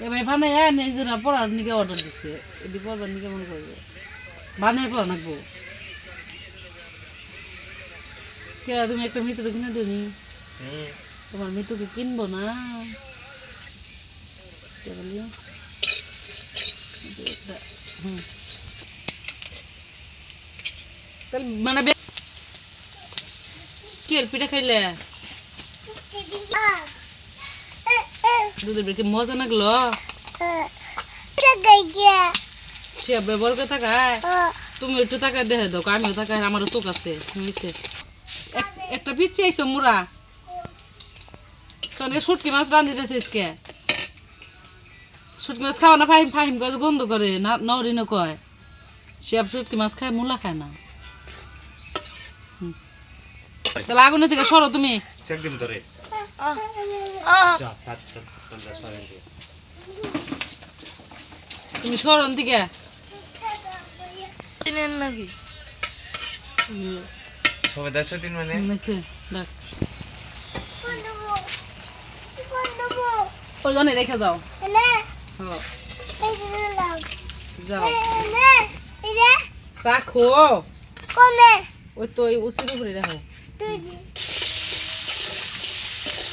এবার বানাই নিজেরা পড়ার নিকে অর্ডার দিছে। এটি পড়বার নিকে মনে করবে। বানাই পড়া নাকবো। কে তুমি একটা মৃত্যু কিনে দিনি তোমার মৃত্যুকে কিনবো না। মানে বে- কি পিঠা খাইলে? দুধের বেশি মজা লাগল? সে ব্যবহার করে থাকায় তুমি একটু টাকায় দেখে দাও, আমিও টাকায় আমারও চোখ আছে, হয়েছে। একটা পিচ্ছে আইসো মুরা সনে শুটকি মাছ রাঁধিতেছে আজকে। শুটকি মাছ খাওয়া না, ফাহিম ফাহিম করে গন্ধ করে, না, নরিনও কয়। সে শুটকি মাছ খায়, মূলা খায় না। তাহলে আগুনের থেকে সরো তুমি। চেক দিম তুমি সরন থেকে নাকি? সবে দেড়শো দিন মানে? রেখে যাও। হ্যাঁ, যাও। রাখো। ওই তো ওই উচির উপরে রাখো।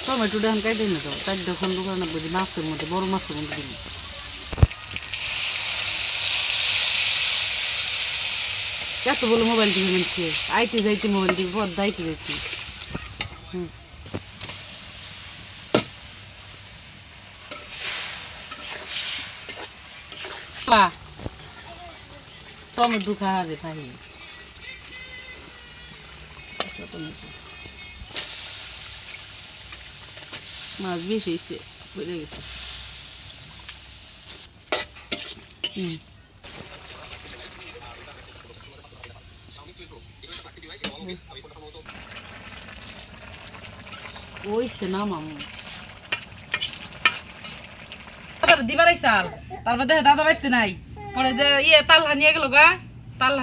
টমেটো ডান কাটে না তো চার দোকান বুঝি মাছের মধ্যে, বড় মাছের মধ্যে দিন এত বলে মোবাইল দিবে মানুষে আইতে যাইতে মোবাইল দিবে পর দাইতে যাইতে। টমেটো খা রে ভাই টমেটো। মাছ বেশি হয়েছে বেড়ে গেছে হুম ওইছে না মামু দিবার চাল তারপর দেখে দাদা বাইতে নাই পরে যে ইয়ে তাল নিয়ে গেল গা তাল